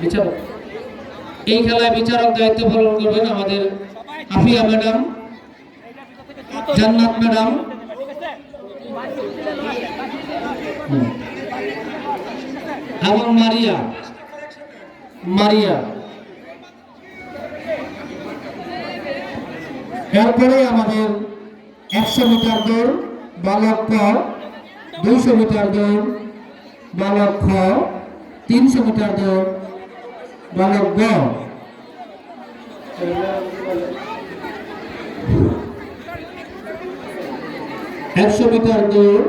বিচারক, এই খেলায় বিচারক দায়িত্ব পালন করবেন আমাদের আফিয়া ম্যাডাম, জান্নাত ম্যাডাম। এবং মারিয়া মারিয়া। এরপরে আমাদের একশো মিটার দৌড়, বালক পর দুইশো মিটার দৌড়। বালক খ তিনশো মিটার দৌড় বালক গ। একশো মিটার দৌড়।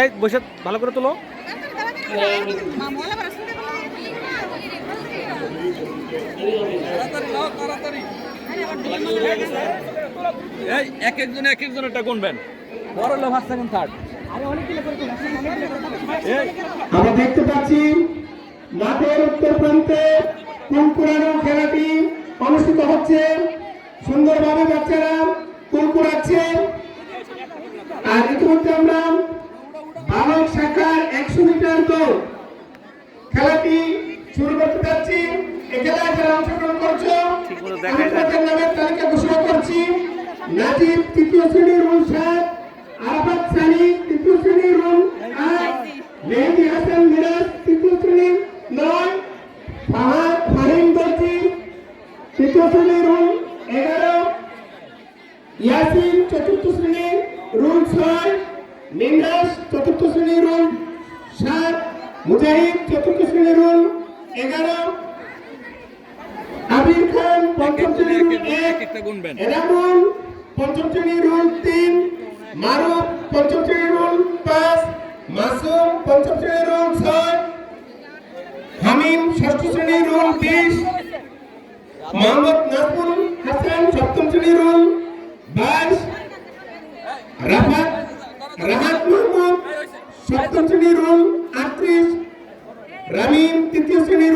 এই বসে ভালো করে তোলো। এই এক একজনে এক একজন একটা গুনবেন। বড় হলো ফার্স্ট সেকেন্ড থার্ড আমরা দেখতে পাচ্ছি মাঠের উত্তর প্রান্তে কুলকুড়ানো খেলাটি অনুষ্ঠিত হচ্ছে। সুন্দরভাবে বাচ্চারা কুলকুড়াচ্ছে। আর ইতিমধ্যে আমরা বালক শাখার একশো মিটার দৌড় খেলাটি শুরু করতে যাচ্ছি। এই খেলায় যারা অংশগ্রহণ করছ আমি তাদের নামের তালিকা ঘোষণা করছি। নাজিব তৃতীয় শ্রেণির রুল মিরাজ তৃতীয় শ্রেণির নয় ফাহিম দর্জি তৃতীয় শ্রেণির রুল এগারো, ইয়াসিন চতুর্থ শ্রেণির রুল ছয় মিনহাস চতুর্থ শ্রেণির রুল সাত, মুজাহিদ চতুর্থ শ্রেণির রুল এগারো, আবির খান পঞ্চম শ্রেণির রুল এক এনামুল পঞ্চম শ্রেণির রুল তিন, মারুফ পঞ্চম শ্রেণির রুল পাঁচ মাসুম পঞ্চম শ্রেণির রুল ছয়, হামিম ষষ্ঠ শ্রেণির রুল বিশ, মোহাম্মদ নাসুল হাসান সপ্তম শ্রেণির রুল বাইশ, রাফাত, রাহাত মোহাম্মদ সপ্তম শ্রেণির রুল আটত্রিশ, রামিম তৃতীয় শ্রেণির